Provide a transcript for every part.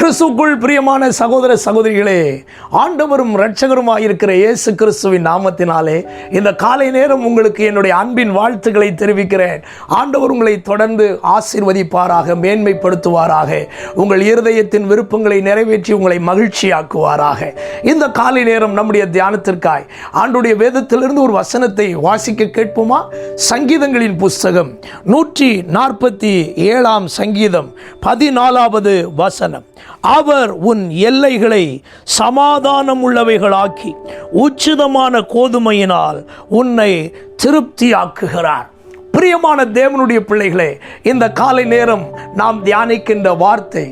கிறிஸ்துக்குள் பிரியமான சகோதர சகோதரிகளே ஆண்டவரும் இரட்சகருமாய் இருக்கிற இயேசு கிறிஸ்துவின் நாமத்தினாலே இந்த காலை நேரம் உங்களுக்கு என்னுடைய அன்பின் வாழ்த்துக்களை தெரிவிக்கிறேன். ஆண்டவர் உங்களை தொடர்ந்து ஆசீர்வதிப்பாராக மேன்மைப்படுத்துவாராக உங்கள் இருதயத்தின் விருப்பங்களை நிறைவேற்றி உங்களை மகிழ்ச்சியாக்குவாராக. இந்த காலை நேரம் நம்முடைய தியானத்திற்காய் ஆண்டுடைய வேதத்திலிருந்து ஒரு வசனத்தை வாசிக்க கேட்போமா? சங்கீதங்களின் புஸ்தகம் நூற்றி நாற்பத்தி ஏழாம் சங்கீதம் பதினாலாவது வசனம். அவர் உன் எல்லைகளை சமாதானம் உள்ளவைகளாக்கி உச்சிதமான கோதுமையினால் உன்னை திருப்தியாக்குகிறார். பிரியமான தேவனுடைய பிள்ளைகளே இந்த காலை நேரம் நாம் தியானிக்கின்ற வார்த்தை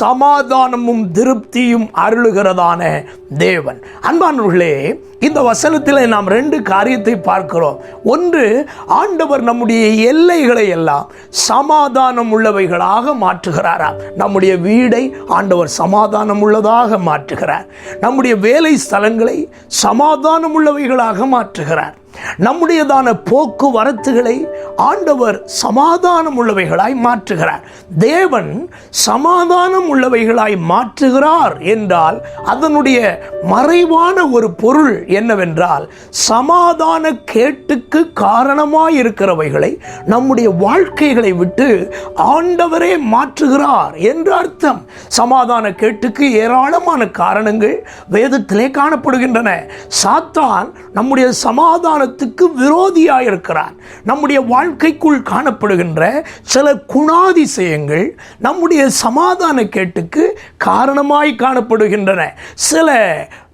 சமாதானமும் திருப்தியும் அருளுகிறதான தேவன். அன்பானவர்களே இந்த வசனத்தில் நாம் ரெண்டு காரியத்தை பார்க்கிறோம். ஒன்று ஆண்டவர் நம்முடைய எல்லைகளை எல்லாம் சமாதானம் உள்ளவைகளாக மாற்றுகிறாராம். நம்முடைய வீடை ஆண்டவர் சமாதானம் உள்ளதாக மாற்றுகிறார். நம்முடைய வேலை ஸ்தலங்களை சமாதானம் உள்ளவைகளாக மாற்றுகிறார். நம்முடையதான போக்குவரத்துகளை ஆண்டவர் சமாதானம் உள்ளவைகளாய் மாற்றுகிறார். தேவன் சமாதானம் உள்ளவைகளாய் மாற்றுகிறார் என்றால் அதனுடைய மறைவான ஒரு பொருள் என்னவென்றால் சமாதான கேட்டுக்கு காரணமாய் இருக்கிறவைகளை நம்முடைய வாழ்க்கைகளை விட்டு ஆண்டவரே மாற்றுகிறார் என்று அர்த்தம். சமாதான கேட்டுக்கு ஏராளமான காரணங்கள் வேதத்திலே காணப்படுகின்றன. சாத்தான் நம்முடைய சமாதான அதிகாரத்துக்கு விரோதியாக இருக்கிறார் நம்முடைய வாழ்க்கைக்குள் காணப்படுகின்ற சில குணாதிசயங்கள் நம்முடைய சமாதான கேட்டுக்கு காரணமாய் காணப்படுகின்றன. சில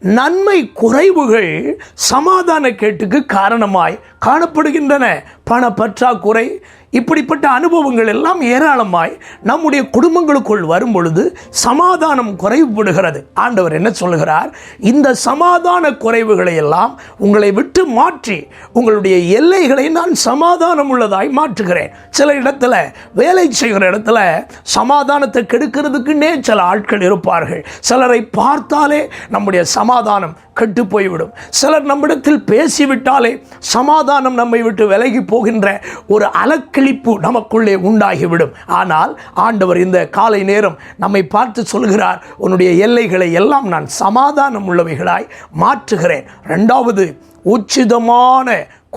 நன்மை குறைவுகள் சமாதான கேட்டுக்கு காரணமாய் காணப்படுகின்றன. பண பற்றாக்குறை இப்படிப்பட்ட அனுபவங்கள் எல்லாம் ஏராளமாய் நம்முடைய குடும்பங்களுக்குள் வரும் பொழுது சமாதானம் குறைவுபடுகிறது. ஆண்டவர் என்ன சொல்கிறார் இந்த சமாதான குறைவுகளை எல்லாம் உங்களை விட்டு மாற்றி உங்களுடைய எல்லைகளை நான் சமாதானம் உள்ளதாய் மாற்றுகிறேன். சில இடத்துல வேலை செய்கிற இடத்துல சமாதானத்தை கெடுக்கிறதுக்குன்னே சில ஆட்கள் இருப்பார்கள். சிலரை பார்த்தாலே நம்முடைய சமாதானம் கெட்டு போய்விடும் சிலர் நம்மிடத்தில் பேசிவிட்டாலே சமாதானம் நம்மை விட்டு விலகி போகின்ற ஒரு அலக்களிப்பு நமக்குள்ளே உண்டாகிவிடும். ஆனால் ஆண்டவர் இந்த காலை நேரம் நம்மை பார்த்து சொல்கிறார் உன்னுடைய எல்லைகளை எல்லாம் நான் சமாதானம் உள்ளவைகளாய் மாற்றுகிறேன். ரெண்டாவது உச்சிதமான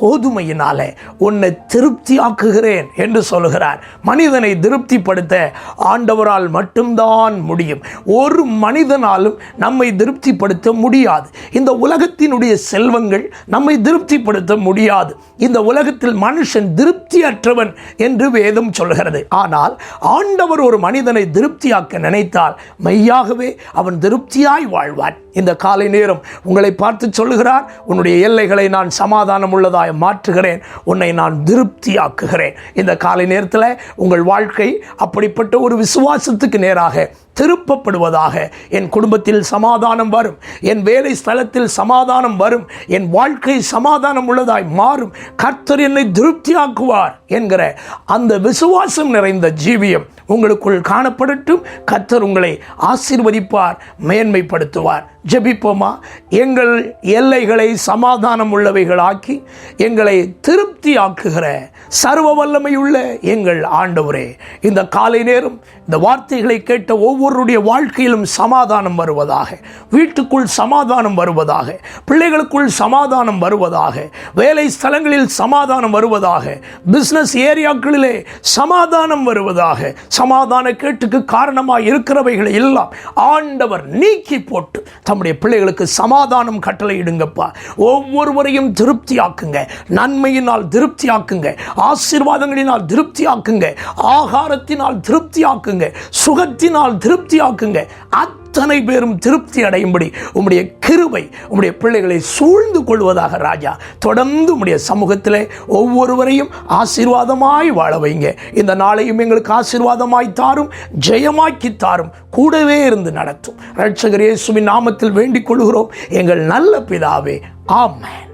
கோதுமையினால உன்னை திருப்தியாக்குகிறேன் என்று சொல்கிறார் மனிதனை திருப்திப்படுத்த ஆண்டவரால் மட்டும்தான் முடியும். ஒரு மனிதனாலும் நம்மை திருப்திப்படுத்த முடியாது. இந்த உலகத்தினுடைய செல்வங்கள் நம்மை திருப்திப்படுத்த முடியாது. இந்த உலகத்தில் மனுஷன் திருப்தியற்றவன் என்று வேதம் சொல்கிறது. ஆனால் ஆண்டவர் ஒரு மனிதனை திருப்தியாக்க நினைத்தால் மெய்யாகவே அவன் திருப்தியாய் வாழ்வான். இந்த காலை நேரம் உங்களை பார்த்து சொல்லுகிறார். உன்னுடைய எல்லைகளை நான் சமாதானம் உள்ளதாய் மாற்றுகிறேன். உன்னை நான் திருப்தியாக்குகிறேன். இந்த காலை நேரத்தில் உங்கள் வாழ்க்கை அப்படிப்பட்ட ஒரு விசுவாசத்துக்கு நேராக திருப்பப்படுவதாக என் குடும்பத்தில் சமாதானம் வரும். என் வேலை ஸ்தலத்தில் சமாதானம் வரும். என் வாழ்க்கை சமாதானம் உள்ளதாய் மாறும். கர்த்தர் என்னை திருப்தியாக்குவார் என்கிற அந்த விசுவாசம் நிறைந்த ஜீவியம் உங்களுக்குள் காணப்படட்டும். கர்த்தர் உங்களை ஆசீர்வதிப்பார் மேன்மைப்படுத்துவார். ஜெபிப்போமா? எங்கள் எல்லைகளை சமாதானம் உள்ளவைகளாக்கி எங்களை திருப்தி ஆக்குகிற சர்வ வல்லமையுள்ள எங்கள் ஆண்டவரே. இந்த காலை நேரம் இந்த வார்த்தைகளை கேட்ட ஒவ்வொருடைய வாழ்க்கையிலும் சமாதானம் வருவதாக வீட்டுக்குள் சமாதானம் வருவதாக பிள்ளைகளுக்குள் சமாதானம் வருவதாக வேலை ஸ்தலங்களில் சமாதானம் வருவதாக பிஸ்னஸ் ஏரியாக்களிலே சமாதானம் வருவதாக சமாதான கேட்டுக்கு காரணமாக இருக்கிறவைகளை எல்லாம் ஆண்டவர் நீக்கி போட்டு தம்முடைய பிள்ளைகளுக்கு சமாதானம் கட்டளையிடுங்கப்பா ஒவ்வொருவரையும் திருப்தியாக்குங்க. நன்மையினால் திருப்தியாக்குங்க. ஆசீர்வாதங்களினால் திருப்தியாக்குங்க. ஆகாரத்தினால் திருப்தியாக்குங்க. சுகத்தினால் திருப்தியாக்குங்க. அத்தனை பேரும் திருப்தி அடையும்படி உம்முடைய கிருபை உம்முடைய பிள்ளைகளை சூழ்ந்து கொள்வதாக ராஜா தொடர்ந்து உம்முடைய சமூகத்திலே ஒவ்வொருவரையும் ஆசீர்வாதமாய் வாழ வைங்க. இந்த நாளையும் எங்களுக்கு ஆசீர்வாதமாய் தாரும் ஜெயமாக்கி தாரும் கூடவே இருந்து நடத்தும். ரட்சகர் இயேசுவின் நாமத்தில் வேண்டிக் கொள்கிறோம். எங்கள் நல்ல பிதாவே ஆமேன்.